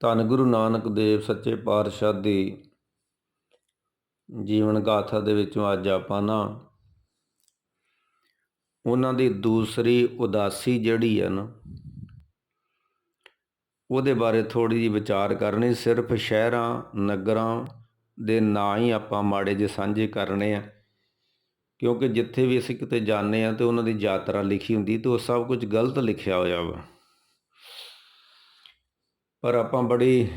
ਧੰਨ ਗੁਰੂ ਨਾਨਕ ਦੇਵ ਸੱਚੇ ਪਾਤਸ਼ਾਹ ਦੀ ਜੀਵਨ ਗਾਥਾ ਦੇ ਵਿੱਚੋਂ ਅੱਜ ਆਪਾਂ ਨਾ ਉਹਨਾਂ ਦੀ ਦੂਸਰੀ ਉਦਾਸੀ ਜਿਹੜੀ ਹੈ ਨਾ, ਉਹਦੇ ਬਾਰੇ ਥੋੜੀ ਜਿਹੀ ਵਿਚਾਰ ਕਰਨੀ, ਸਿਰਫ ਸ਼ਹਿਰਾਂ, ਨਗਰਾਂ ਦੇ ਨਾਂ ਹੀ ਆਪਾਂ ਮਾੜੇ ਜਿਹੇ ਸਾਂਝੇ ਕਰਨੇ ਆ, ਕਿਉਂਕਿ ਜਿੱਥੇ ਵੀ ਅਸੀਂ ਕਿਤੇ ਜਾਂਦੇ ਆ ਤੇ ਉਹਨਾਂ ਦੀ ਯਾਤਰਾ ਲਿਖੀ ਹੁੰਦੀ ਤੇ ਉਹ ਸਭ ਕੁਝ ਗਲਤ ਲਿਖਿਆ ਹੋਇਆ ਵਾ। ਪਰ ਆਪਾਂ ਬੜੀ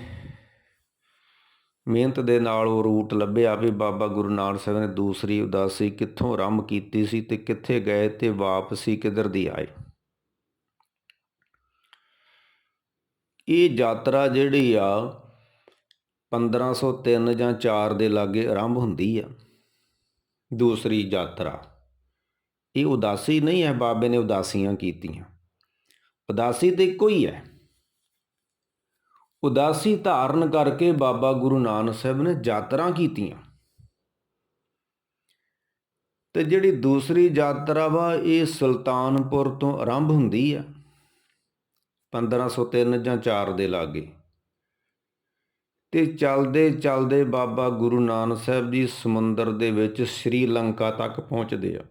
ਮਿਹਨਤ ਦੇ ਨਾਲ ਉਹ ਰੂਟ ਲੱਭਿਆ ਵੀ ਬਾਬਾ ਗੁਰੂ ਨਾਨਕ ਸਾਹਿਬ ਨੇ ਦੂਸਰੀ ਉਦਾਸੀ ਕਿੱਥੋਂ ਆਰੰਭ ਕੀਤੀ ਸੀ ਤੇ ਕਿੱਥੇ ਗਏ ਤੇ ਵਾਪਸੀ ਕਿੱਧਰ ਦੀ ਆਏ। ਇਹ ਯਾਤਰਾ ਜਿਹੜੀ ਆ 1503 ਜਾਂ 4 ਦੇ ਲਾਗੇ ਆਰੰਭ ਹੁੰਦੀ ਆ। ਦੂਸਰੀ ਯਾਤਰਾ। ਇਹ ਉਦਾਸੀ ਨਹੀਂ ਹੈ, ਬਾਬੇ ਨੇ ਉਦਾਸੀਆਂ ਕੀਤੀਆਂ। ਉਦਾਸੀ ਤੇ ਇੱਕੋ ਹੀ ਹੈ। ਉਦਾਸੀ ਧਾਰਨ ਕਰਕੇ ਬਾਬਾ ਗੁਰੂ ਨਾਨਕ ਸਾਹਿਬ ਨੇ ਯਾਤਰਾ ਕੀਤੀਆਂ। ਤੇ ਜਿਹੜੀ ਦੂਸਰੀ ਯਾਤਰਾ ਵਾ, ਇਹ ਸੁਲਤਾਨਪੁਰ ਤੋਂ ਆਰੰਭ ਹੁੰਦੀ ਆ 1503 ਜਾਂ 4 ਦੇ ਲਾਗੇ। ਤੇ ਚੱਲਦੇ ਚਲਦੇ ਬਾਬਾ ਗੁਰੂ ਨਾਨਕ ਸਾਹਿਬ ਜੀ ਸਮੁੰਦਰ ਦੇ ਵਿੱਚ ਸ਼੍ਰੀਲੰਕਾ ਤੱਕ ਪਹੁੰਚਦੇ ਆ।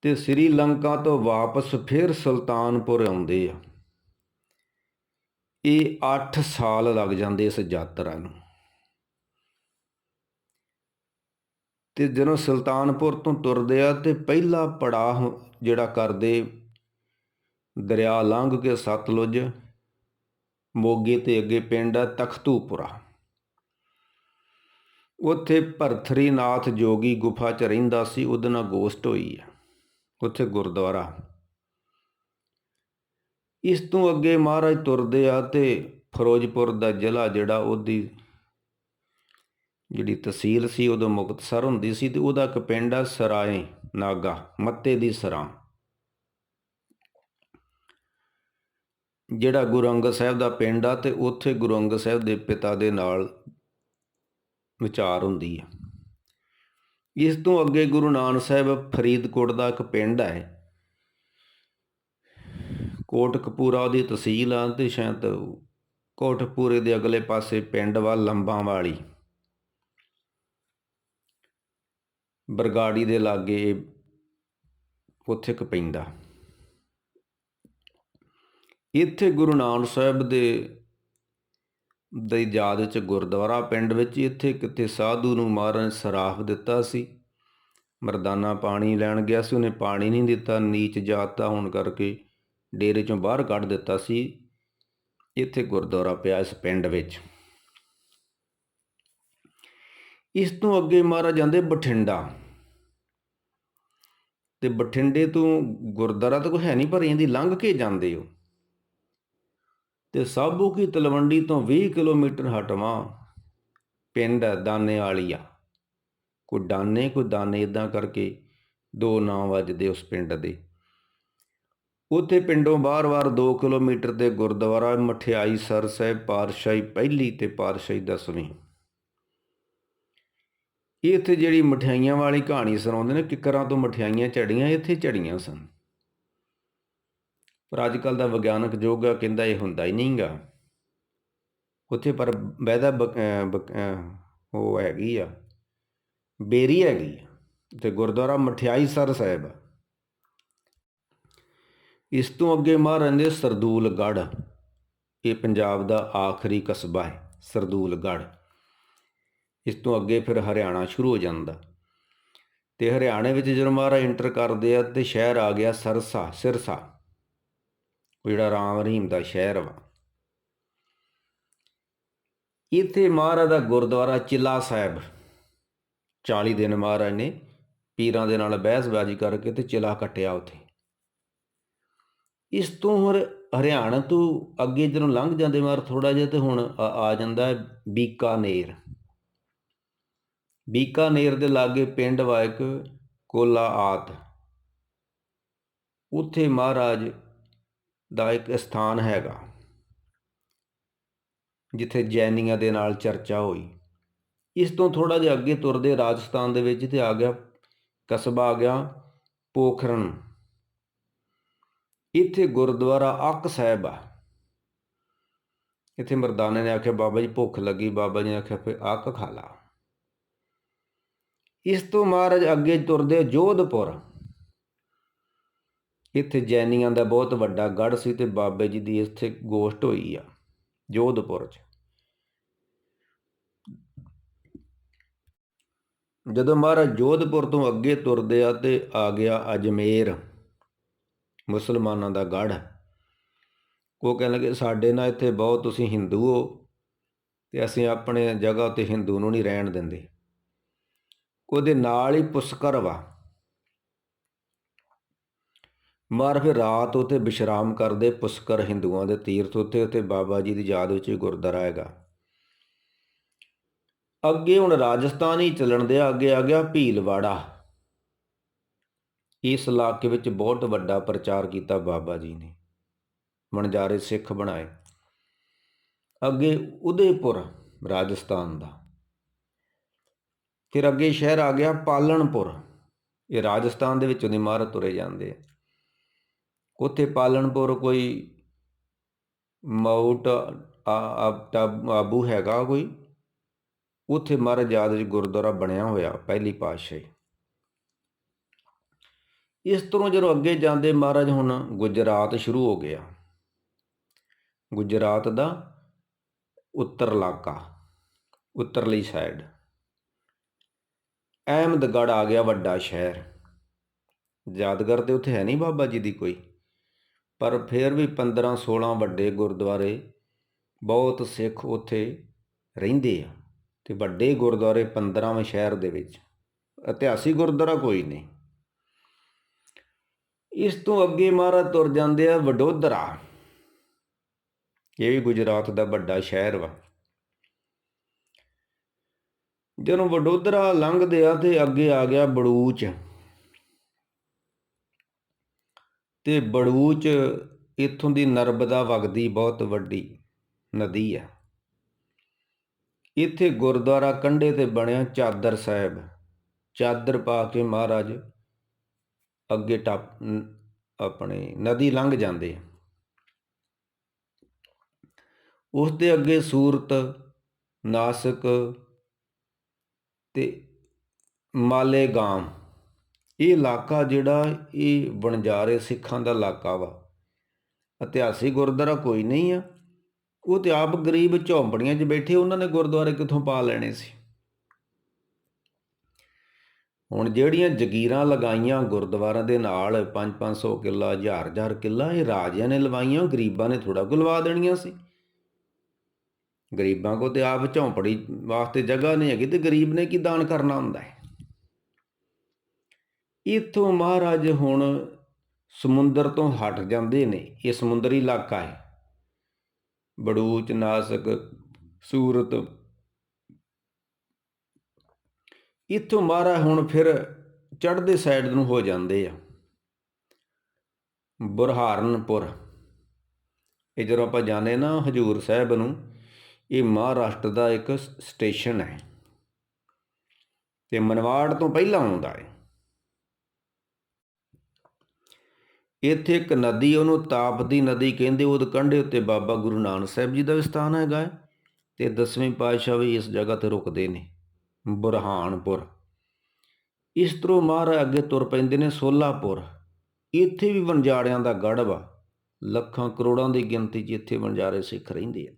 ਤੇ ਸ਼੍ਰੀਲੰਕਾ ਤੋਂ ਵਾਪਸ ਫਿਰ ਸੁਲਤਾਨਪੁਰ ਆਉਂਦੇ ਆ। ਇਹ 8 ਸਾਲ ਲੱਗ ਜਾਂਦੇ ਇਸ ਯਾਤਰਾ ਨੂੰ। ਤੇ ਜਦੋਂ ਸੁਲਤਾਨਪੁਰ ਤੋਂ ਤੁਰਦੇ ਆ ਤੇ ਪਹਿਲਾ ਪੜਾਅ ਜਿਹੜਾ ਕਰਦੇ ਦਰਿਆ ਲੰਘ ਕੇ ਸਤਲੁਜ, ਮੋਗੇ ਤੇ ਅੱਗੇ ਪਿੰਡ ਆ ਤਖਤੂਪੁਰਾ। ਉੱਥੇ ਭਰਥਰੀ ਨਾਥ ਜੋਗੀ ਗੁਫਾ 'ਚ ਰਹਿੰਦਾ ਸੀ, ਉਹਦੇ ਨਾਲ ਗੋਸ਼ਟ ਹੋਈ ਆ। ਉੱਥੇ ਗੁਰਦੁਆਰਾ। ਇਸ ਤੋਂ ਅੱਗੇ ਮਹਾਰਾਜ ਤੁਰਦੇ ਆ ਅਤੇ ਫਿਰੋਜ਼ਪੁਰ ਦਾ ਜ਼ਿਲ੍ਹਾ ਜਿਹੜਾ ਉਹਦੀ ਜਿਹੜੀ ਤਹਿਸੀਲ ਸੀ, ਉਦੋਂ ਮੁਕਤਸਰ ਹੁੰਦੀ ਸੀ ਤੇ ਉਹਦਾ ਇੱਕ ਪਿੰਡ ਆ ਸਰਾਏ ਨਾਗਾ, ਮੱਤੇ ਦੀ ਸਰਾਂ। ਜਿਹੜਾ ਗੁਰੂ ਅੰਗਦ ਸਾਹਿਬ ਦਾ ਪਿੰਡ ਆ ਤੇ ਉੱਥੇ ਗੁਰੂ ਅੰਗਦ ਸਾਹਿਬ ਦੇ ਪਿਤਾ ਦੇ ਨਾਲ ਵਿਚਾਰ ਹੁੰਦੀ ਆ। ਇਸ ਤੋਂ ਅੱਗੇ ਗੁਰੂ ਨਾਨਕ ਸਾਹਿਬ ਫਰੀਦਕੋਟ ਦਾ ਇੱਕ ਪਿੰਡ ਹੈ ਕੋਟਕਪੂਰਾ ਉਹਦੀ ਤਹਿਸੀਲ ਆ ਤੇ ਸ਼ਾਇਦ ਕੋਟਕਪੂਰੇ ਦੇ ਅਗਲੇ ਪਾਸੇ ਪਿੰਡ ਵਾ ਲੰਬਾਂ ਵਾਲੀ। ਬਰਗਾੜੀ ਦੇ ਲਾਗੇ ਉੱਥੇ ਕ ਪੈਂਦਾ। ਇੱਥੇ ਗੁਰੂ ਨਾਨਕ ਸਾਹਿਬ ਦੇ, ਦੀ ਯਾਦ ਵਿੱਚ ਗੁਰਦੁਆਰਾ ਪਿੰਡ ਵਿੱਚ ਇੱਥੇ ਕਿਤੇ ਸਾਧੂ ਨੂੰ ਮਾਰਨ ਸਰਾਫ ਦਿੱਤਾ ਸੀ। ਮਰਦਾਨਾ ਪਾਣੀ ਲੈਣ ਗਿਆ ਸੀ, ਉਹਨੇ ਪਾਣੀ ਨਹੀਂ ਦਿੱਤਾ, ਨੀਚ ਜਾਤ ਦਾ ਹੋਣ ਕਰਕੇ ਡੇਰੇ ਚੋਂ ਬਾਹਰ ਕੱਢ ਦਿੱਤਾ ਸੀ, ਇੱਥੇ ਗੁਰਦੁਆਰਾ ਪਿਆ ਇਸ ਪਿੰਡ ਵਿੱਚ। ਇਸ ਤੋਂ ਅੱਗੇ ਮਹਾਰਾਜ ਜਾਂਦੇ ਬਠਿੰਡਾ। ਤੇ ਬਠਿੰਡੇ ਤੋਂ ਗੁਰਦੁਆਰਾ ਤਾਂ ਕੋਈ ਹੈ ਨਹੀਂ, ਪਰ ਇਹਦੀ ਲੰਘ ਕੇ ਜਾਂਦੇ ਹੋ। ਤੇ ਸਾਬੂ ਕੀ ਤਲਵੰਡੀ ਤੋਂ 20 ਕਿਲੋਮੀਟਰ ਹਟਵਾ, ਪਿੰਡ ਦਾਨੇ ਵਾਲੀਆ ਕੋਈ ਦਾਨੇ ਕੋਈ ਦਾਨੇ ਇਦਾਂ ਕਰਕੇ ਦੋ ਨਾਂ ਵੱਜਦੇ ਉਸ ਪਿੰਡ ਦੇ। ਉੱਥੇ ਪਿੰਡੋਂ ਬਾਰ-ਬਾਰ 2 ਕਿਲੋਮੀਟਰ ਤੇ ਗੁਰਦੁਆਰਾ ਮਠਿਆਈ ਸਰ ਸਾਹਿਬ ਪਾਤਸ਼ਾਹੀ ਪਹਿਲੀ ਤੇ ਪਾਤਸ਼ਾਹੀ ਦਸਵੀਂ। ਇੱਥੇ ਜਿਹੜੀ ਮਠਿਆਈਆਂ ਵਾਲੀ ਕਹਾਣੀ ਸੁਣਾਉਂਦੇ ਨੇ, ਕਿਕਰਾਂ ਤੋਂ ਮਠਿਆਈਆਂ ਝੜੀਆਂ, ਇੱਥੇ ਝੜੀਆਂ ਸਨ। ਪਰ ਅੱਜ ਕੱਲ ਦਾ ਵਿਗਿਆਨਕ ਯੁੱਗ ਆ, ਕਹਿੰਦਾ ਇਹ ਹੁੰਦਾ ਹੀ ਨਹੀਂਗਾ। ਉੱਥੇ ਪਰ ਵੈਦਾ ਉਹ ਹੈਗੀ ਆ, ਬੇਰੀ ਹੈਗੀ ਤੇ ਗੁਰਦੁਆਰਾ ਮਠਿਆਈ ਸਰ ਸਾਹਿਬ ਇਸ ਤੋਂ ਅੱਗੇ ਮਹਾਰਾਜ ਦੇ ਸਰਦੂਲਗੜ੍ਹ, ਇਹ ਪੰਜਾਬ ਦਾ ਆਖਰੀ ਕਸਬਾ ਹੈ, ਸਰਦੂਲਗੜ੍ਹ। ਇਸ ਤੋਂ ਅੱਗੇ ਫਿਰ ਹਰਿਆਣਾ ਸ਼ੁਰੂ ਹੋ ਜਾਂਦਾ। ਤੇ ਹਰਿਆਣੇ ਵਿੱਚ ਜਦੋਂ ਮਹਾਰਾਜ ਇੰਟਰ ਕਰਦੇ ਆ ਤੇ ਸ਼ਹਿਰ ਆ ਗਿਆ ਸਰਸਾ, ਸਿਰਸਾ। ਉਹ ਜਿਹੜਾ ਰਾਮ ਰਹੀਮ ਦਾ ਸ਼ਹਿਰ ਵਾ। ਇੱਥੇ ਮਹਾਰਾਜ ਦਾ ਗੁਰਦੁਆਰਾ ਚਿੱਲਾ ਸਾਹਿਬ। 40 ਦਿਨ ਮਹਾਰਾਜ ਨੇ ਪੀਰਾਂ ਦੇ ਨਾਲ ਬਹਿਸਬਾਜ਼ੀ ਕਰਕੇ ਤੇ ਚਿਲਾ ਕੱਟਿਆ ਉੱਥੇ। ਇਸ ਤੋਂ ਹੋਰ ਹਰਿਆਣਾ ਤੋਂ ਅੱਗੇ ਜਦੋਂ ਲੰਘ ਜਾਂਦੇ ਮਾਰ ਥੋੜਾ ਜਿਹਾ ਤੇ ਹੁਣ ਆ ਜਾਂਦਾ ਬੀਕਾਨੇਰ। ਬੀਕਾਨੇਰ ਦੇ ਲਾਗੇ ਪਿੰਡ ਵਾਇਕ ਕੋਲਾ ਆਤ ਉੱਥੇ ਮਹਾਰਾਜ ਦਾ ਇੱਕ ਸਥਾਨ ਹੈਗਾ, ਜਿੱਥੇ ਜੈਨੀਆਂ ਦੇ ਨਾਲ ਚਰਚਾ ਹੋਈ। ਇਸ ਤੋਂ ਥੋੜਾ ਜਿਹਾ ਅੱਗੇ ਤੁਰਦੇ ਰਾਜਸਥਾਨ ਦੇ ਵਿੱਚ ਤੇ ਆ ਗਿਆ, ਕਸਬਾ ਆ ਗਿਆ ਪੋਖਰਨ। ਇੱਥੇ ਗੁਰਦੁਆਰਾ ਅੱਕ ਸਾਹਿਬ ਆ। ਇੱਥੇ ਮਰਦਾਨੇ ਨੇ ਆਖਿਆ, ਬਾਬਾ ਜੀ ਭੁੱਖ ਲੱਗੀ, ਬਾਬਾ ਜੀ ਨੇ ਆਖਿਆ, ਫਿਰ ਅੱਕ ਖਾ ਲਾ। ਇਸ ਤੋਂ ਮਹਾਰਾਜ ਅੱਗੇ ਤੁਰਦੇ ਜੋਧਪੁਰ। ਇੱਥੇ ਜੈਨੀਆਂ ਦਾ ਬਹੁਤ ਵੱਡਾ ਗੜ ਸੀ ਤੇ ਬਾਬੇ ਜੀ ਦੀ ਇੱਥੇ ਗੋਸ਼ਟ ਹੋਈ ਆ, ਜੋਧਪੁਰ 'ਚ। ਜਦੋਂ ਮਹਾਰਾਜ ਜੋਧਪੁਰ ਤੋਂ ਅੱਗੇ ਤੁਰਦੇ ਆ ਤੇ ਆ ਗਿਆ ਅਜਮੇਰ। ਮੁਸਲਮਾਨਾਂ ਦਾ ਗੜ੍ਹ ਉਹ ਕਹਿਣ ਲੱਗੇ, ਸਾਡੇ ਨਾਲ ਇੱਥੇ ਬਹੁਤ ਤੁਸੀਂ ਹਿੰਦੂ ਹੋ ਤੇ ਅਸੀਂ ਆਪਣੇ ਜਗ੍ਹਾ ਉੱਤੇ ਹਿੰਦੂ ਨੂੰ ਨਹੀਂ ਰਹਿਣ ਦਿੰਦੇ। ਉਹਦੇ ਨਾਲ ਹੀ ਪੁਸ਼ਕਰ ਵਾ। ਮਾਰ ਫਿਰ ਰਾਤ ਉਤੇ ਵਿਸ਼ਰਾਮ ਕਰਦੇ ਪੁਸ਼ਕਰ ਹਿੰਦੂਆਂ ਦੇ ਤੀਰਥ ਉੱਤੇ ਉੱਤੇ ਬਾਬਾ ਜੀ ਦੀ ਯਾਦ ਵਿੱਚ ਹੀ ਗੁਰਦੁਆਰਾ ਹੈਗਾ। ਅੱਗੇ ਹੁਣ ਰਾਜਸਥਾਨ ਹੀ ਚੱਲਣ ਦੇ ਅੱਗੇ ਆ ਗਿਆ ਭੀਲਵਾੜਾ। ਇਸ ਇਲਾਕੇ ਵਿੱਚ ਬਹੁਤ ਵੱਡਾ ਪ੍ਰਚਾਰ ਕੀਤਾ ਬਾਬਾ ਜੀ ਨੇ। ਵਣਜਾਰੇ ਸਿੱਖ ਬਣਾਏ। ਅੱਗੇ ਉਦੈਪੁਰ, ਰਾਜਸਥਾਨ ਦਾ। ਫਿਰ ਅੱਗੇ ਸ਼ਹਿਰ ਆ ਗਿਆ ਪਾਲਣਪੁਰ ਇਹ ਰਾਜਸਥਾਨ ਦੇ ਵਿੱਚੋਂ ਦੀ ਮਾਰ ਤੁਰੇ ਜਾਂਦੇ ਆ। ਉੱਥੇ ਪਾਲਣਪੁਰ ਕੋਈ ਮਾਊਟ ਆਬੂ ਹੈਗਾ ਕੋਈ? ਉੱਥੇ ਮਹਾਰਾਜ ਯਾਦ ਜੀ ਗੁਰਦੁਆਰਾ ਬਣਿਆ ਹੋਇਆ, ਪਹਿਲੀ ਪਾਤਸ਼ਾਹੀ। ਇਸ ਤਰ੍ਹਾਂ ਜਦੋਂ ਅੱਗੇ ਜਾਂਦੇ ਮਹਾਰਾਜ, ਹੁਣ ਗੁਜਰਾਤ ਸ਼ੁਰੂ ਹੋ ਗਿਆ। ਗੁਜਰਾਤ ਦਾ ਉੱਤਰ ਇਲਾਕਾ, ਉੱਤਰਲੀ ਸਾਈਡ ਅਹਿਮਦਗੜ ਆ ਗਿਆ ਵੱਡਾ ਸ਼ਹਿਰ। ਯਾਦਗਾਰ ਤੇ ਉੱਥੇ ਹੈ ਨਹੀਂ ਬਾਬਾ ਜੀ ਦੀ ਕੋਈ। ਪਰ ਫਿਰ ਵੀ 15 16 ਵੱਡੇ ਗੁਰਦੁਆਰੇ ਬਹੁਤ ਸਿੱਖ ਉੱਥੇ ਰਹਿੰਦੇ ਆ। ਤੇ ਵੱਡੇ ਗੁਰਦੁਆਰੇ 15ਵੇਂ ਸ਼ਹਿਰ ਦੇ ਵਿੱਚ। ਇਤਿਹਾਸਿਕ ਗੁਰਦੁਆਰਾ ਕੋਈ ਨਹੀਂ। ਇਸ ਤੋਂ ਅੱਗੇ ਮਹਾਰਾਜ ਤੁਰ ਜਾਂਦੇ ਆ ਵਡੋਦਰਾ। ਇਹ ਵੀ ਗੁਜਰਾਤ ਦਾ ਵੱਡਾ ਸ਼ਹਿਰ ਵਾ। ਜਦੋਂ ਵਡੋਦਰਾ ਲੰਘਦੇ ਆ ਤੇ ਅੱਗੇ ਆ ਗਿਆ ਬੜੂਚ। ਤੇ ਬੜੂਚ ਇੱਥੋਂ ਦੀ ਨਰਮਦਾ ਵਗਦੀ ਬਹੁਤ ਵੱਡੀ ਨਦੀ ਆ। ਇੱਥੇ ਗੁਰਦੁਆਰਾ ਕੰਢੇ ਤੇ ਬਣਿਆ ਚਾਦਰ ਸਾਹਿਬ। ਚਾਦਰ ਪਾ ਕੇ ਮਹਾਰਾਜ ਅੱਗੇ ਟੱਪ ਆਪਣੇ ਨਦੀ ਲੰਘ ਜਾਂਦੇ ਆ। ਉਸ ਦੇ ਅੱਗੇ ਸੂਰਤ, ਨਾਸਕ ਤੇ ਮਾਲੇਗਾਮ। ਇਹ ਇਲਾਕਾ ਜਿਹੜਾ ਇਹ ਬਣਜਾਰੇ ਸਿੱਖਾਂ ਦਾ ਇਲਾਕਾ ਵਾ। ਇਤਿਹਾਸਿਕ ਗੁਰਦੁਆਰਾ ਕੋਈ ਨਹੀਂ ਆ। ਉਹ ਤੇ ਆਪ ਗਰੀਬ ਝੌਂਪੜੀਆਂ 'ਚ ਬੈਠੇ, ਉਹਨਾਂ ਨੇ ਗੁਰਦੁਆਰੇ ਕਿੱਥੋਂ ਪਾ ਲੈਣੇ ਸੀ? ਹੁਣ ਜਿਹੜੀਆਂ ਜਗੀਰਾਂ ਲਗਾਈਆਂ ਗੁਰਦੁਆਰਿਆਂ ਦੇ ਨਾਲ 5-500 ਕਿੱਲਾ 1000-1000 ਕਿੱਲਾ, ਇਹ ਰਾਜਿਆਂ ਨੇ ਲਵਾਈਆਂ, ਗਰੀਬਾਂ ਨੇ ਥੋੜਾ ਗੁਲਵਾ ਦੇਣੀਆਂ ਸੀ। ਗਰੀਬਾਂ ਕੋ ਤੇ ਆਪ ਝੌਂਪੜੀ ਵਾਸਤੇ ਜਗ੍ਹਾ ਨਹੀਂ ਹੈਗੀ ਤੇ ਗਰੀਬ ਨੇ ਕੀ ਦਾਨ ਕਰਨਾ ਹੁੰਦਾ ਹੈ? ਇਥੋਂ ਮਹਾਰਾਜ ਹੁਣ ਸਮੁੰਦਰ ਤੋਂ ਹਟ ਜਾਂਦੇ ਨੇ, ਇਹ ਸਮੁੰਦਰੀ ਇਲਾਕਾ ਹੈ। ਬੜੂਚ, ਨਾਸਕ, ਸੂਰਤ ਇੱਥੋਂ ਮਹਾਰਾਜ ਹੁਣ ਫਿਰ ਚੜ੍ਹਦੇ ਸਾਈਡ ਨੂੰ ਹੋ ਜਾਂਦੇ ਆ। ਬੁਰਹਾਰਨਪੁਰ। ਇਹ ਜਦੋਂ ਆਪਾਂ ਜਾਣੇ ਨਾ ਹਜੂਰ ਸਾਹਿਬ ਨੂੰ, ਇਹ ਮਹਾਰਾਸ਼ਟਰ ਦਾ ਇੱਕ ਸਟੇਸ਼ਨ ਹੈ। ਤੇ ਮਨਵਾੜ ਤੋਂ ਪਹਿਲਾਂ ਆਉਂਦਾ ਹੈ। ਇੱਥੇ ਇੱਕ ਨਦੀ, ਉਹਨੂੰ ਤਾਪਦੀ ਨਦੀ ਕਹਿੰਦੇ ਉਹਦੇ ਕੰਢੇ ਉੱਤੇ ਬਾਬਾ ਗੁਰੂ ਨਾਨਕ ਸਾਹਿਬ ਜੀ ਦਾ ਵੀ ਸਥਾਨ ਹੈਗਾ ਤੇ ਦਸਵੇਂ ਪਾਤਸ਼ਾਹ ਵੀ ਇਸ ਜਗ੍ਹਾ ਤੇ ਰੁਕਦੇ ਨੇ। ਬੁਰਹਾਨਪੁਰ। ਇਸ ਤਰ੍ਹਾਂ ਮਹਾਰਾਜ ਅੱਗੇ ਤੁਰ ਪੈਂਦੇ ਨੇ ਸੋਲਾਪੁਰ। ਇੱਥੇ ਵੀ ਵਣਜਾਰਿਆਂ ਦਾ ਗੜ ਵਾ। ਲੱਖਾਂ ਕਰੋੜਾਂ ਦੀ ਗਿਣਤੀ 'ਚ ਇੱਥੇ ਵਣਜਾਰੇ ਸਿੱਖ ਰਹਿੰਦੇ ਆ।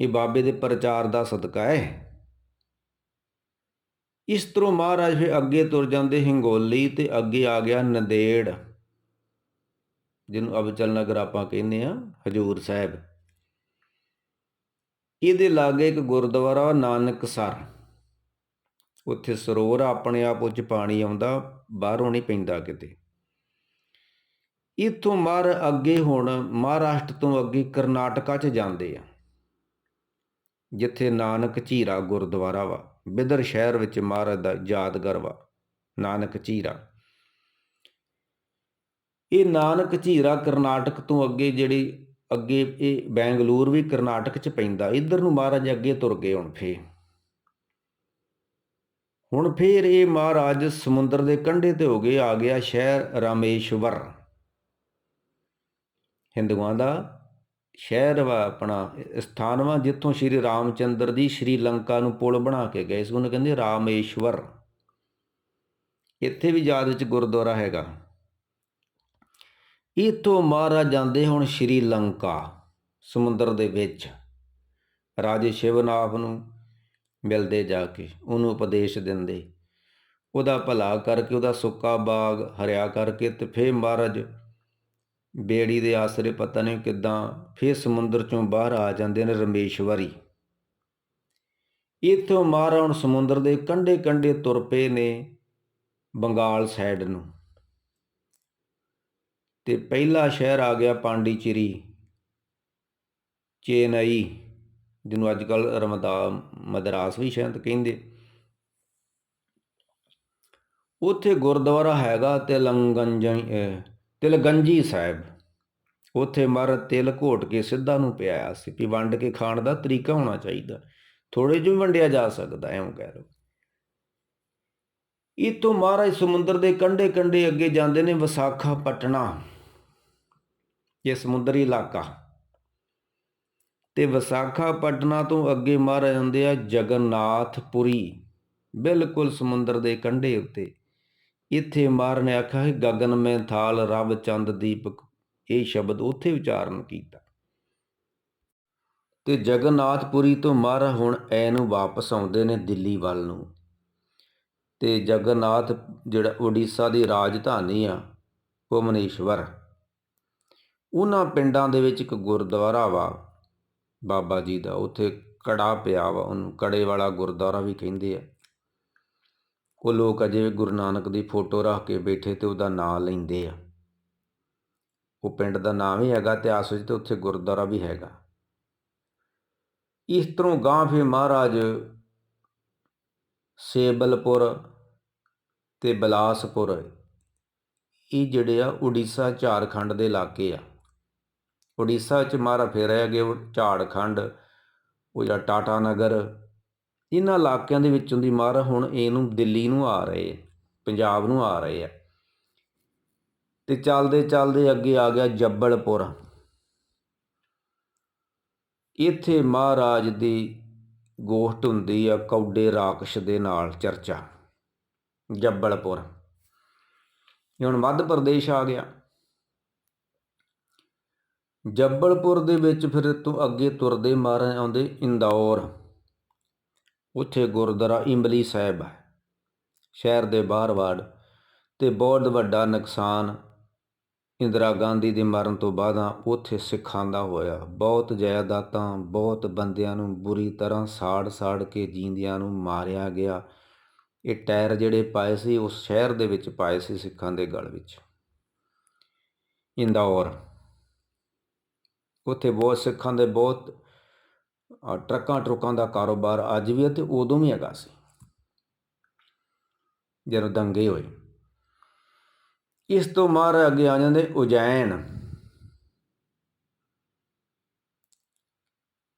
ਇਹ ਬਾਬੇ ਦੇ ਪ੍ਰਚਾਰ ਦਾ ਸਦਕਾ ਹੈ। ਇਸ ਤਰ੍ਹਾਂ ਮਹਾਰਾਜ ਫਿਰ ਅੱਗੇ ਤੁਰ ਜਾਂਦੇ ਹਿੰਗੋਲੀ ਤੇ ਅੱਗੇ ਆ ਗਿਆ ਨੰਦੇੜ, ਜਿਹਨੂੰ ਅਬਚਲ ਨਗਰ ਆਪਾਂ ਕਹਿੰਦੇ ਆ ਹਜੂਰ ਸਾਹਿਬ। ਇਹਦੇ ਲਾਗੇ ਇੱਕ ਗੁਰਦੁਆਰਾ ਨਾਨਕਸਰ ਉੱਥੇ ਸਰੋਵਰ ਆਪਣੇ ਆਪ ਉੱਚ ਪਾਣੀ ਆਉਂਦਾ, ਬਾਹਰੋਂ ਨਹੀਂ ਪੈਂਦਾ ਕਿਤੇ। ਇਥੋਂ ਮਾਰ ਅੱਗੇ ਹੁਣ ਮਹਾਰਾਸ਼ਟਰ ਤੋਂ ਅੱਗੇ ਕਰਨਾਟਕਾ 'ਚ ਜਾਂਦੇ ਆ। ਜਿੱਥੇ ਨਾਨਕ ਝੀਰਾ ਗੁਰਦੁਆਰਾ ਵਾ। ਬਿਦਰ ਸ਼ਹਿਰ ਵਿੱਚ ਮਹਾਰਾਜ ਦਾ ਯਾਦਗਾਰ ਵਾ, ਨਾਨਕ ਝੀਰਾ। ਇਹ ਨਾਨਕ ਝੀਰਾ ਕਰਨਾਟਕ ਤੋਂ ਅੱਗੇ ਜਿਹੜੀ ਅੱਗੇ ਇਹ ਬੈਂਗਲੁਰੂ ਵੀ ਕਰਨਾਟਕ 'ਚ ਪੈਂਦਾ, ਇੱਧਰ ਨੂੰ ਮਹਾਰਾਜ ਅੱਗੇ ਤੁਰ ਗਏ ਹੁਣ ਫੇ ਹੁਣ ਫੇਰ ਇਹ ਮਹਾਰਾਜ ਸਮੁੰਦਰ ਦੇ ਕੰਢੇ ਤੇ ਹੋ ਗਏ, ਆ ਗਿਆ ਸ਼ਹਿਰ ਰਾਮੇਸ਼ਵਰ। ਹਿੰਦੂਆਂ ਦਾ ਸ਼ਹਿਰ ਵਾ, ਆਪਣਾ ਸਥਾਨ ਵਾ, ਜਿੱਥੋਂ ਸ਼੍ਰੀ ਰਾਮਚੰਦਰ ਜੀ ਸ਼੍ਰੀ ਲੰਕਾ ਨੂੰ ਪੁਲ ਬਣਾ ਕੇ ਗਏ ਸੀ। ਉਹਨੂੰ ਕਹਿੰਦੇ ਰਾਮੇਸ਼ਵਰ। ਇੱਥੇ ਵੀ ਯਾਦ ਵਿੱਚ ਗੁਰਦੁਆਰਾ ਹੈਗਾ। ਇਤੋਂ ਮਹਾਰਾਜ ਜਾਂਦੇ ਹੁਣ ਸ਼੍ਰੀ ਲੰਕਾ ਸਮੁੰਦਰ ਦੇ ਵਿੱਚ। ਰਾਜੇ ਸ਼ਿਵਨਾਥ ਨੂੰ ਮਿਲਦੇ ਜਾ ਕੇ ਉਹਨੂੰ ਉਪਦੇਸ਼ ਦਿੰਦੇ। ਉਹਦਾ ਭਲਾ ਕਰਕੇ, ਉਹਦਾ ਸੁੱਕਾ ਬਾਗ ਹਰਿਆ ਕਰਕੇ ਤੇ ਫੇਰ ਮਹਾਰਾਜ ਬੇੜੀ ਦੇ ਆਸਰੇ ਪਤਾ ਨਹੀਂ ਕਿਦਾਂ ਫੇਰ ਸਮੁੰਦਰ ਚੋਂ ਬਾਹਰ ਆ ਜਾਂਦੇ ਨੇ ਰਮੇਸ਼ਵਰੀ। ਇੱਥੋਂ ਮਹਾਰਾਜ ਹੁਣ ਸਮੁੰਦਰ ਦੇ ਕੰਢੇ ਕੰਢੇ ਤੁਰ ਪਏ ਨੇ ਬੰਗਾਲ ਸਾਈਡ ਨੂੰ। ਤੇ ਪਹਿਲਾ ਸ਼ਹਿਰ ਆ ਗਿਆ ਪਾਂਡੀਚੇਰੀ, ਚੇਨਈ, ਜਿਹਨੂੰ ਅੱਜ ਕੱਲ੍ਹ ਰਮਦਾ, ਮਦਰਾਸ ਵੀ ਸ਼ਾਇਦ ਕਹਿੰਦੇ। ਉੱਥੇ ਗੁਰਦੁਆਰਾ ਹੈਗਾ ਤਿਲੰਗੰਜਈ ਤਿਲਗੰਜੀ ਸਾਹਿਬ। ਉੱਥੇ ਮਰ ਤਿਲ ਘੋਟ ਕੇ ਸਿੱਧਾ ਨੂੰ ਪਿਆਇਆ ਸੀ ਵੀ ਵੰਡ ਕੇ ਖਾਣ ਦਾ ਤਰੀਕਾ ਹੋਣਾ ਚਾਹੀਦਾ। ਥੋੜੇ ਜਿਹਾ ਵੰਡਿਆ ਜਾ ਸਕਦਾ, ਐਂ ਕਹਿ ਲਓ। ਇਤੋਂ ਮਹਾਰਾਜ ਸਮੁੰਦਰ ਦੇ ਕੰਢੇ ਕੰਢੇ ਅੱਗੇ ਜਾਂਦੇ ਨੇ ਵਿਸਾਖਾ ਪਟਣਾ ਇਹ ਸਮੁੰਦਰੀ ਇਲਾਕਾ। ਤੇ ਵਿਸਾਖਾ ਪਟਨਾ ਤੋਂ ਅੱਗੇ ਮਹਾਰਾਜ ਜਾਂਦੇ ਆ ਜਗਨਨਾਥਪੁਰੀ। ਬਿਲਕੁਲ ਸਮੁੰਦਰ ਦੇ ਕੰਢੇ ਉੱਤੇ। ਇੱਥੇ ਮਾਰ ਨੇ ਆਖਿਆ ਹੈ ਗਗਨ, ਮੈਂ ਥਾਲ, ਰਵ, ਚੰਦ, ਦੀਪਕ। ਇਹ ਸ਼ਬਦ ਉੱਥੇ ਉਚਾਰਨ ਕੀਤਾ। ਤੇ ਜਗਨਨਾਥਪੁਰੀ ਤੋਂ ਮਾਰਾ ਹੁਣ ਐ ਨੂੰ ਵਾਪਸ ਆਉਂਦੇ ਨੇ ਦਿੱਲੀ ਵੱਲ ਨੂੰ। ਤੇ ਜਗਨਨਾਥ ਜਿਹੜਾ ਓਡੀਸ਼ਾ ਦੀ ਰਾਜਧਾਨੀ ਆ, ਭੁਵਨੇਸ਼ਵਰ। ਉਹਨਾਂ ਪਿੰਡਾਂ ਦੇ ਵਿੱਚ ਇੱਕ ਗੁਰਦੁਆਰਾ ਵਾ, ਬਾਬਾ ਜੀ ਦਾ। ਉੱਥੇ ਕੜਾ ਪਿਆ ਵਾ, ਉਹਨੂੰ ਕੜੇ ਵਾਲਾ ਗੁਰਦੁਆਰਾ ਵੀ ਕਹਿੰਦੇ ਆ। ਉਹ ਲੋਕ ਅਜੇ ਗੁਰੂ ਨਾਨਕ ਦੀ ਫੋਟੋ ਰੱਖ ਕੇ ਬੈਠੇ ਤੇ ਉਹਦਾ ਨਾਂ ਲੈਂਦੇ ਆ। ਉਹ ਪਿੰਡ ਦਾ ਨਾਮ ਹੀ ਹੈਗਾ, ਇਤਿਹਾਸ ਵਿੱਚ ਤੇ ਉੱਥੇ ਗੁਰਦੁਆਰਾ ਵੀ ਹੈਗਾ। ਇਸ ਤਰ੍ਹਾਂ ਗਾਂ ਫਿਰ ਮਹਾਰਾਜ ਸੇਬਲਪੁਰ ਤੇ ਬਲਾਸਪੁਰ, ਇਹ ਜਿਹੜੇ ਆ ਉੜੀਸਾ, ਝਾਰਖੰਡ ਦੇ ਇਲਾਕੇ ਆ। ਉੜੀਸਾ ਚ ਮਾਰਾ ਫਿਰ ਰਹਿ ਗਏ ਝਾੜਖੰਡ, ਉਹ ਜਿਹੜਾ ਟਾਟਾ ਨਗਰ, ਇਹਨਾਂ ਇਲਾਕਿਆਂ ਦੇ ਵਿੱਚੋਂ ਦੀ ਮਾਰ ਹੁਣ ਇਹਨੂੰ ਦਿੱਲੀ ਨੂੰ ਆ ਰਹੇ, ਪੰਜਾਬ ਨੂੰ ਆ ਰਹੇ ਆ। ਤੇ ਚੱਲਦੇ ਚੱਲਦੇ ਅੱਗੇ ਆ ਗਿਆ ਜੱਬਲਪੁਰ। ਇੱਥੇ ਮਹਾਰਾਜ ਦੀ ਗੋਸ਼ਟ ਹੁੰਦੀ ਆ ਕੌਡੇ ਰਾਕਸ਼ ਦੇ ਨਾਲ ਚਰਚਾ, ਜੱਬਲਪੁਰ। ਹੁਣ ਮੱਧ ਪ੍ਰਦੇਸ਼ ਆ ਗਿਆ। ਜੱਬਲਪੁਰ ਦੇ ਵਿੱਚ ਫਿਰ ਤੋਂ ਅੱਗੇ ਤੁਰਦੇ ਮਾਰੇ ਆਉਂਦੇ ਇੰਦੌਰ। ਉੱਥੇ ਗੁਰਦੁਆਰਾ ਇੰਬਲੀ ਸਾਹਿਬ ਹੈ। ਸ਼ਹਿਰ ਦੇ ਬਾਹਰ ਵਾੜ ਤੇ ਬਹੁਤ ਵੱਡਾ ਨੁਕਸਾਨ ਇੰਦਰਾ ਗਾਂਧੀ ਦੇ ਮਰਨ ਤੋਂ ਬਾਅਦ ਉੱਥੇ ਸਿੱਖਾਂ ਦਾ ਹੋਇਆ। ਬਹੁਤ ਜਾਇਦਾਦਾਂ, ਬਹੁਤ ਬੰਦਿਆਂ ਨੂੰ ਬੁਰੀ ਤਰ੍ਹਾਂ ਸਾੜ ਸਾੜ ਕੇ ਜੀਂਦਿਆਂ ਨੂੰ ਮਾਰਿਆ ਗਿਆ। ਇਹ ਟਾਇਰ ਜਿਹੜੇ ਪਾਏ ਸੀ ਉਸ ਸ਼ਹਿਰ ਦੇ ਵਿੱਚ ਪਾਏ ਸੀ ਸਿੱਖਾਂ ਦੇ ਗਲ ਵਿੱਚ। ਇੰਦੌਰ ਉੱਥੇ ਬਹੁਤ ਸਿੱਖਾਂ ਦੇ ਬਹੁਤ ਟਰੱਕਾਂ ਟਰੁੱਕਾਂ ਦਾ ਕਾਰੋਬਾਰ ਅੱਜ ਵੀ ਹੈ ਤੇ ਉਦੋਂ ਵੀ ਹੈਗਾ ਸੀ। ਜਦੋਂ ਦੰਗੇ ਹੋਏ। ਇਸ ਤੋਂ ਮਾਰ ਅੱਗੇ ਆ ਜਾਂਦੇ ਉਜੈਨ।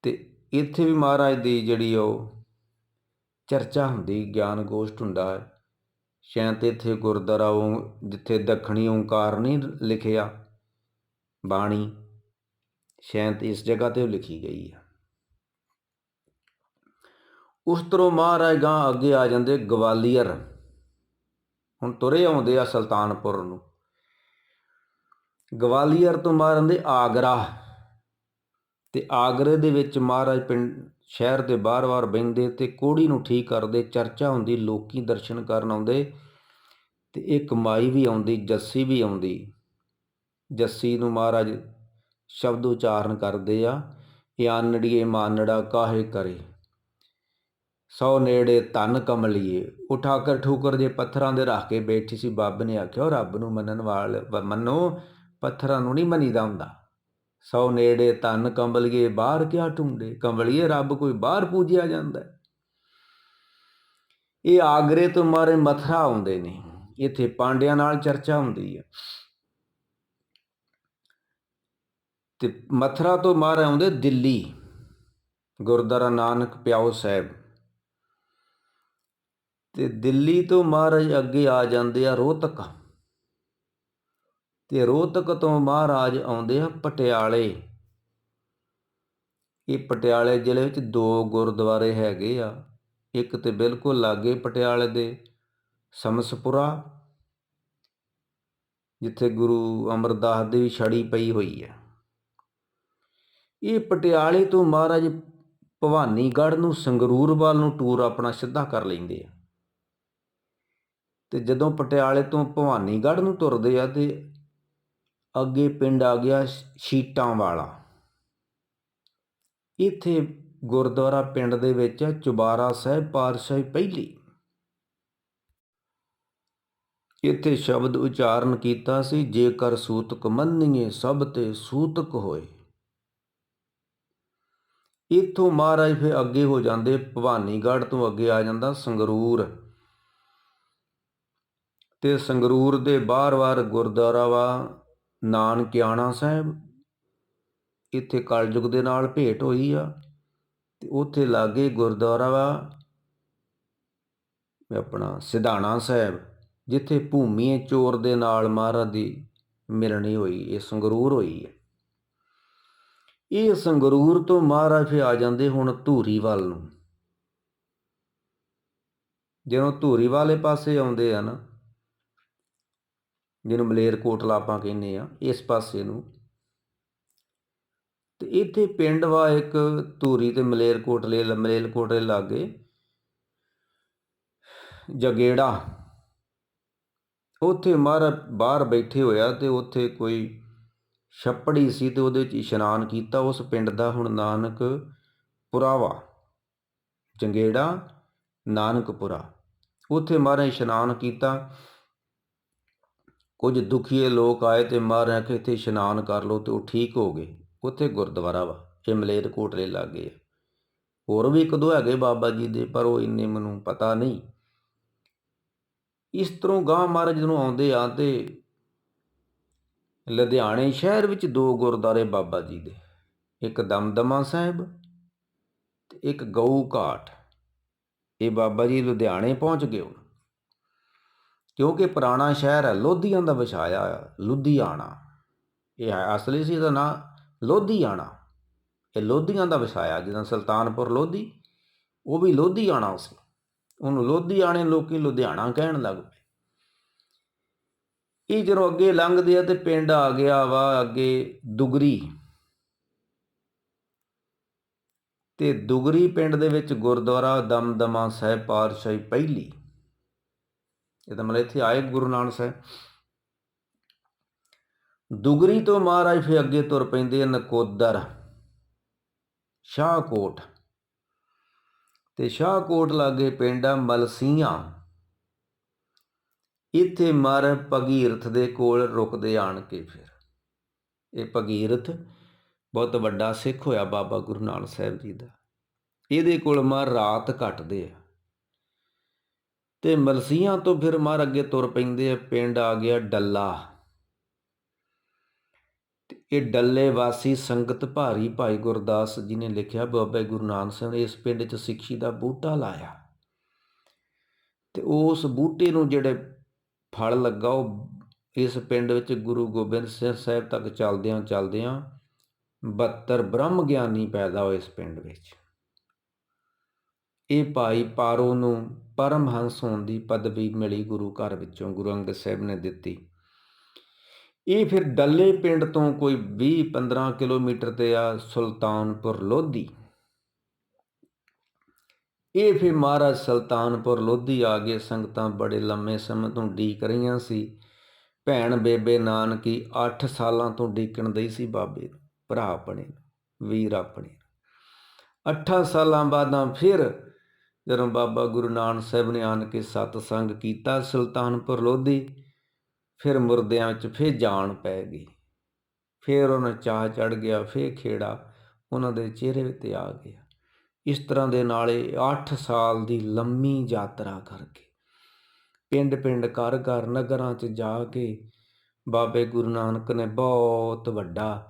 ਤੇ ਇੱਥੇ ਵੀ ਮਹਾਰਾਜ ਦੀ ਜਿਹੜੀ ਉਹ ਚਰਚਾ ਹੁੰਦੀ, ਗਿਆਨ ਗੋਸ਼ਟ ਹੁੰਦਾ ਹੈ। ਸ਼ਾਇਦ ਇੱਥੇ ਗੁਰਦੁਆਰਾ ਉਹ ਜਿੱਥੇ ਦੱਖਣੀ ਓੰਕਾਰ ਨਹੀਂ ਲਿਖਿਆ, ਬਾਣੀ। ਸ਼ੈਂਤ ਇਸ ਜਗ੍ਹਾ ਤੇ ਉਹ ਲਿਖੀ ਗਈ ਹੈ। ਉਸ ਤਰ੍ਹਾਂ ਮਹਾਰਾਜ ਗਾਂ ਅੱਗੇ ਆ ਜਾਂਦੇ ਗਵਾਲੀਅਰ। ਹੁਣ ਤੁਰੇ ਆਉਂਦੇ ਆ ਸੁਲਤਾਨਪੁਰ ਨੂੰ। ਗਵਾਲੀਅਰ ਤੋਂ ਮਾਰਨ ਦੇ ਆਗਰਾ। ਤੇ ਆਗਰੇ ਦੇ ਵਿੱਚ ਮਹਾਰਾਜ ਪਿੰਡ, ਸ਼ਹਿਰ ਦੇ ਬਾਰ-ਬਾਰ ਬੈੰਦੇ ਤੇ ਕੋੜੀ ਨੂੰ ਠੀਕ ਕਰਦੇ, ਚਰਚਾ ਹੁੰਦੀ, ਲੋਕੀ ਦਰਸ਼ਨ ਕਰਨ ਆਉਂਦੇ ਤੇ ਇੱਕ ਮਾਈ ਵੀ ਆਉਂਦੀ, ਜੱਸੀ ਵੀ ਆਉਂਦੀ। ਜੱਸੀ ਨੂੰ ਮਹਾਰਾਜ ਸ਼ਬਦ ਉਚਾਰਨ ਕਰਦੇ ਆ ਆਨੜੀਏ ਮਾਨੜਾ ਕਾਹੇ ਕਰੇ। ਸੌ ਨੇੜੇ ਤਨ ਕਮਲੀਏ, ਉਠਾ ਕਰ ਠੂਕਰ ਜੇ ਪੱਥਰਾਂ ਦੇ ਰੱਖ ਕੇ ਬੈਠੀ ਸੀ। ਬੱਬ ਨੇ ਆਖਿਆ ਰੱਬ ਨੂੰ ਮੰਨਣ ਵਾਲ ਮੰਨੋ, ਪੱਥਰਾਂ ਨੂੰ ਨਹੀਂ ਮੰਨੀਦਾ ਹੁੰਦਾ। ਸੌ ਨੇੜੇ ਤਨ ਕੰਬਲੀਏ ਬਾਹਰ ਕਿਆ ਟੁੰਡੇ ਕੰਬਲੀਏ ਰੱਬ ਕੋਈ ਬਾਹਰ ਪੂਜਿਆ ਜਾਂਦਾ। ਇਹ ਆਗਰੇ ਤੋਂ ਮਾਰੇ ਮਥਰਾ ਆਉਂਦੇ ਨੇ। ਇੱਥੇ ਪਾਂਡਿਆਂ ਨਾਲ ਚਰਚਾ ਹੁੰਦੀ ਹੈ ਅਤੇ ਮਥਰਾ ਤੋਂ ਮਾਰੇ ਆਉਂਦੇ ਦਿੱਲੀ, ਗੁਰਦੁਆਰਾ ਨਾਨਕ ਪਿਆਉ ਸਾਹਿਬ। ਅਤੇ ਦਿੱਲੀ ਤੋਂ ਮਹਾਰਾਜ ਅੱਗੇ ਆ ਜਾਂਦੇ ਆ ਰੋਹਤਕ। ਅਤੇ ਰੋਹਤਕ ਤੋਂ ਮਹਾਰਾਜ ਆਉਂਦੇ ਆ ਪਟਿਆਲੇ। ਇਹ ਪਟਿਆਲੇ ਜ਼ਿਲ੍ਹੇ ਵਿੱਚ ਦੋ ਗੁਰਦੁਆਰੇ ਹੈਗੇ ਆ। ਇੱਕ ਤੇ ਬਿਲਕੁਲ ਲਾਗੇ ਪਟਿਆਲੇ ਦੇ ਸਮਸਪੁਰਾ, ਜਿੱਥੇ ਗੁਰੂ ਅਮਰਦਾਸ ਦੀ ਵੀ ਛੜੀ ਪਈ ਹੋਈ ਹੈ ਇਹ ਪਟਿਆਲੇ ਤੋਂ ਮਹਾਰਾਜ ਭਵਾਨੀਗੜ੍ਹ ਨੂੰ ਸੰਗਰੂਰ ਵੱਲ ਨੂੰ ਟੂਰ ਆਪਣਾ ਸਿੱਧਾ ਕਰ ਲੈਂਦੇ ਆ। ਤੇ ਜਦੋਂ ਪਟਿਆਲੇ ਤੋਂ ਭਵਾਨੀਗੜ੍ਹ ਨੂੰ ਤੁਰਦੇ ਆ ਤੇ ਅੱਗੇ ਪਿੰਡ ਆ ਗਿਆ ਸ਼ੀਟਾਂ ਵਾਲਾ ਇੱਥੇ ਗੁਰਦੁਆਰਾ ਪਿੰਡ ਦੇ ਵਿੱਚ ਚੁਬਾਰਾ ਸਾਹਿਬ ਪਾਤਸ਼ਾਹੀ ਪਹਿਲੀ। ਇੱਥੇ ਸ਼ਬਦ ਉਚਾਰਨ ਕੀਤਾ ਸੀ, ਜੇਕਰ ਸੂਤਕ ਮੰਨੀਏ ਸਭ ਤੇ ਸੂਤਕ ਹੋਏ। ਇੱਥੋਂ ਮਹਾਰਾਜ ਫਿਰ ਅੱਗੇ ਹੋ ਜਾਂਦੇ, ਭਵਾਨੀਗੜ੍ਹ ਤੋਂ ਅੱਗੇ ਆ ਜਾਂਦਾ ਸੰਗਰੂਰ। ਤੇ ਸੰਗਰੂਰ ਦੇ ਬਾਹਰ-ਬਾਹਰ ਗੁਰਦੁਆਰਾ ਵਾ ਨਾਨਕਿਆਣਾ ਸਾਹਿਬ। ਇੱਥੇ ਕਲਯੁਗ ਦੇ ਨਾਲ ਭੇਟ ਹੋਈ ਆ, ਤੇ ਉੱਥੇ ਲਾਗੇ ਗੁਰਦੁਆਰਾ ਵਾ, ਆਪਣਾ ਸਿਧਾਣਾ ਸਾਹਿਬ, ਜਿੱਥੇ ਭੂਮੀਏ ਚੋਰ ਦੇ ਨਾਲ ਮਹਾਰਾਜ ਦੀ ਮਿਲਣੀ ਹੋਈ, ਇਹ ਸੰਗਰੂਰ ਹੋਈ ਹੈ ਇਹ ਸੰਗਰੂਰ ਤੋਂ ਮਹਾਰਾਜ ਫਿਰ ਆ ਜਾਂਦੇ ਹੁਣ ਧੂਰੀ ਵੱਲ ਨੂੰ। ਜਦੋਂ ਧੂਰੀ ਵਾਲੇ ਪਾਸੇ ਆਉਂਦੇ ਆ ਨਾ, ਜਿਹਨੂੰ ਮਲੇਰਕੋਟਲਾ ਆਪਾਂ ਕਹਿੰਦੇ ਆ, ਇਸ ਪਾਸੇ ਨੂੰ, ਤੇ ਇੱਥੇ ਪਿੰਡ ਵਾ ਇੱਕ ਧੂਰੀ ਤੇ ਮਲੇਰਕੋਟਲੇ ਮਲੇਰਕੋਟਲੇ ਲਾਗੇ ਜਗੇੜਾ। ਉੱਥੇ ਮਹਾਰਾਜ ਬਾਹਰ ਬੈਠੇ ਹੋਇਆ ਤੇ ਉੱਥੇ ਕੋਈ ਛੱਪੜੀ ਸੀ ਅਤੇ ਉਹਦੇ 'ਚ ਇਸ਼ਨਾਨ ਕੀਤਾ ਉਸ ਪਿੰਡ ਦਾ ਹੁਣ ਨਾਨਕ ਪੁਰਾਵਾ, ਚੰਗੇੜਾ, ਨਾਨਕਪੁਰਾ। ਉੱਥੇ ਮਹਾਰਾਜ ਇਸ਼ਨਾਨ ਕੀਤਾ। ਕੁਝ ਦੁਖੀਏ ਲੋਕ ਆਏ ਤੇ ਮਹਾਰਾਜ ਕਿ ਇੱਥੇ ਇਸ਼ਨਾਨ ਕਰ ਲਓ ਤੇ ਉਹ ਠੀਕ ਹੋ ਗਏ। ਉੱਥੇ ਗੁਰਦੁਆਰਾ ਵਾ, ਇਹ ਮਲੇਰਕੋਟਲੇ ਲਾਗੇ ਹੋਰ ਵੀ ਇੱਕ ਦੋ ਹੈਗੇ ਬਾਬਾ ਜੀ ਦੇ, ਪਰ ਉਹ ਇੰਨੇ ਮੈਨੂੰ ਪਤਾ ਨਹੀਂ। ਇਸ ਤਰ੍ਹਾਂ ਗਾਂ ਮਹਾਰਾਜ ਜਦੋਂ ਆਉਂਦੇ ਆ ਤੇ ਲੁਧਿਆਣੇ ਸ਼ਹਿਰ ਵਿੱਚ ਦੋ ਗੁਰਦੁਆਰੇ ਬਾਬਾ ਜੀ ਦੇ, ਇੱਕ ਦਮਦਮਾ ਸਾਹਿਬ ਅਤੇ ਇੱਕ ਗਊ ਘਾਟ। ਇਹ ਬਾਬਾ ਜੀ ਲੁਧਿਆਣੇ ਪਹੁੰਚ ਗਏ ਹੁਣ। ਕਿਉਂਕਿ ਪੁਰਾਣਾ ਸ਼ਹਿਰ ਹੈ, ਲੋਧੀਆਂ ਦਾ ਵਛਾਇਆ ਲੁਧਿਆਣਾ। ਇਹ ਹੈ ਅਸਲੀ ਸੀ ਇਹਦਾ ਨਾਂ ਲੋਧੀਆਣਾ। ਇਹ ਲੋਧੀਆਂ ਦਾ ਵਿਛਾਇਆ ਜਿੱਦਾਂ ਸੁਲਤਾਨਪੁਰ ਲੋਧੀ, ਉਹ ਵੀ ਲੋਧੀਆਣਾ ਸੀ। ਉਹਨੂੰ ਲੋਧੀਆਣੇ ਲੋਕੀ ਲੁਧਿਆਣਾ ਕਹਿਣ ਲੱਗ ਪਏ। ਇਹ ਜਦੋਂ ਅੱਗੇ ਲੰਘਦੇ ਆ ਤੇ ਪਿੰਡ ਆ ਗਿਆ ਵਾ ਅੱਗੇ ਦੁਗਰੀ। ਤੇ ਦੁਗਰੀ ਪਿੰਡ ਦੇ ਵਿੱਚ ਗੁਰਦੁਆਰਾ ਦਮਦਮਾ ਸਾਹਿਬ ਪਾਤਸ਼ਾਹੀ ਪਹਿਲੀ। ਇਹਦਾ ਮਤਲਬ ਇੱਥੇ ਆਏ ਗੁਰੂ ਨਾਨਕ ਸਾਹਿਬ। ਦੁਗਰੀ ਤੋਂ ਮਹਾਰਾਜ ਫਿਰ ਅੱਗੇ ਤੁਰ ਪੈਂਦੇ ਨਕੋਦਰ, ਸ਼ਾਹਕੋਟ। ਤੇ ਸ਼ਾਹਕੋਟ ਲਾਗੇ ਪਿੰਡ ਆ ਮਲਸੀਆਂ। ਇੱਥੇ ਮਰ ਭਗੀਰਥ ਦੇ ਕੋਲ ਰੁਕਦੇ ਆਣ ਕੇ ਫਿਰ। ਇਹ ਭਗੀਰਥ ਬਹੁਤ ਵੱਡਾ ਸਿੱਖ ਹੋਇਆ ਬਾਬਾ ਗੁਰੂ ਨਾਨਕ ਸਾਹਿਬ ਜੀ ਦਾ। ਇਹਦੇ ਕੋਲ ਮਰ ਰਾਤ ਘਟਦੇ ਆ। ਤੇ ਮਲਸੀਆਂ ਤੋਂ ਫਿਰ ਮਰ ਅੱਗੇ ਤੁਰ ਪੈਂਦੇ ਆ। ਪਿੰਡ ਆ ਗਿਆ ਡੱਲਾ। ਇਹ ਡੱਲੇ ਵਾਸੀ ਸੰਗਤ ਭਾਰੀ ਭਾਈ ਗੁਰਦਾਸ ਜੀ ਨੇ ਲਿਖਿਆ, ਬਾਬਾ ਗੁਰੂ ਨਾਨਕ ਸਾਹਿਬ ਨੇ ਇਸ ਪਿੰਡ 'ਚ ਸਿੱਖੀ ਦਾ ਬੂਟਾ ਲਾਇਆ। ਤੇ ਉਸ ਬੂਟੇ ਨੂੰ ਜਿਹੜੇ ਫਲ ਲੱਗਾ ਉਹ ਇਸ ਪਿੰਡ ਵਿੱਚ ਗੁਰੂ ਗੋਬਿੰਦ ਸਿੰਘ ਸਾਹਿਬ ਤੱਕ ਚੱਲਦਿਆਂ ਚੱਲਦਿਆਂ 72 ਬ੍ਰਹਮ ਗਿਆਨੀ ਪੈਦਾ ਹੋਏ ਇਸ ਪਿੰਡ ਵਿੱਚ। ਇਹ ਭਾਈ ਪਾਰੋ ਨੂੰ ਪਰਮਹੰਸ ਹੋਣ ਦੀ ਪਦਵੀ ਮਿਲੀ ਗੁਰੂ ਘਰ ਵਿੱਚੋਂ, ਗੁਰੂ ਅੰਗਦ ਸਾਹਿਬ ਨੇ ਦਿੱਤੀ। ਇਹ ਫਿਰ ਡੱਲੇ ਪਿੰਡ ਤੋਂ ਕੋਈ 20-15 ਕਿਲੋਮੀਟਰ ਤੇ ਆ ਸੁਲਤਾਨਪੁਰ ਲੋਧੀ। ਇਹ ਫਿਰ ਮਹਾਰਾਜ ਸੁਲਤਾਨਪੁਰ ਲੋਧੀ ਆ ਗਏ। ਸੰਗਤਾਂ ਬੜੇ ਲੰਮੇ ਸਮੇਂ ਤੋਂ ਡੀਕ ਰਹੀਆਂ ਸੀ। ਭੈਣ ਬੇਬੇ ਨਾਨਕੀ 8 ਸਾਲਾਂ ਤੋਂ ਡੀਕਣ ਦਈ ਸੀ ਬਾਬੇ ਨੂੰ, ਭਰਾ ਆਪਣੇ ਵੀਰ ਆਪਣੇ 8 ਸਾਲਾਂ ਬਾਅਦਾਂ ਫਿਰ ਜਦੋਂ ਬਾਬਾ ਗੁਰੂ ਨਾਨਕ ਸਾਹਿਬ ਨੇ ਆਣ ਕੇ ਸਤਸੰਗ ਕੀਤਾ ਸੁਲਤਾਨਪੁਰ ਲੋਧੀ, ਫਿਰ ਮੁਰਦਿਆਂ ਵਿੱਚ ਫੇਰ ਜਾਣ ਪੈ ਗਈ। ਫਿਰ ਉਹਨਾਂ ਚਾਹ ਚੜ ਗਿਆ, ਫੇਰ ਖੇੜਾ ਉਹਨਾਂ ਦੇ ਚਿਹਰੇ ਉੱਤੇ ਆ ਗਿਆ। ਇਸ ਤਰ੍ਹਾਂ ਦੇ ਨਾਲ ਇਹ 8 ਸਾਲ ਦੀ ਲੰਮੀ ਯਾਤਰਾ ਕਰਕੇ। ਪਿੰਡ ਪਿੰਡ ਘਰ ਘਰ ਨਗਰਾਂ 'ਚ ਜਾ ਕੇ ਬਾਬੇ ਗੁਰੂ ਨਾਨਕ ਨੇ ਬਹੁਤ ਵੱਡਾ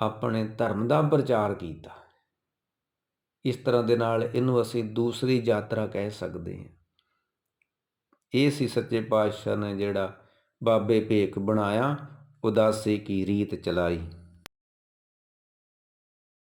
ਆਪਣੇ ਧਰਮ ਦਾ ਪ੍ਰਚਾਰ ਕੀਤਾ। ਇਸ ਤਰ੍ਹਾਂ ਦੇ ਨਾਲ ਇਹਨੂੰ ਅਸੀਂ ਦੂਸਰੀ ਯਾਤਰਾ ਕਹਿ ਸਕਦੇ ਹਾਂ। ਇਹ ਸੀ ਸੱਚੇ ਪਾਤਸ਼ਾਹ ਨੇ ਜਿਹੜਾ ਬਾਬੇ ਭੇਖ ਬਣਾਇਆ, ਉਦਾਸੀ ਕੀ ਰੀਤ ਚਲਾਈ।